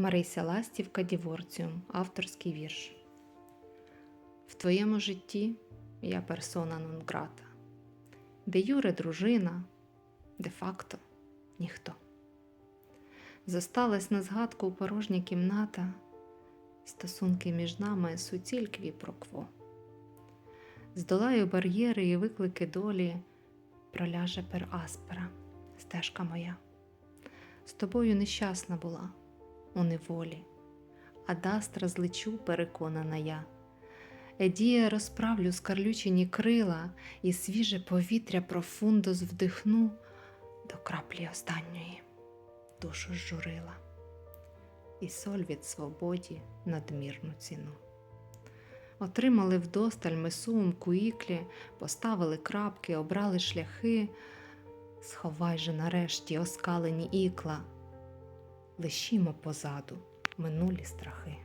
Марися Ластівка Діворціум, авторський вірш. В твоєму житті я персона нон де юре дружина, де факто ніхто. Зосталась на згадку порожня кімната, стосунки між нами суціль квіпрокво. Здолаю бар'єри і виклики долі, проляже пер аспера, стежка моя. З тобою нещасна була у неволі, а даст розлечу переконана я. Едія розправлю скарлючені крила і свіже повітря профундус вдихну до краплі останньої, душу журила, і соль від свободі надмірну ціну. Отримали вдосталь ми сумку іклі, поставили крапки, обрали шляхи. Сховай же нарешті оскалені ікла, лишімо позаду минулі страхи.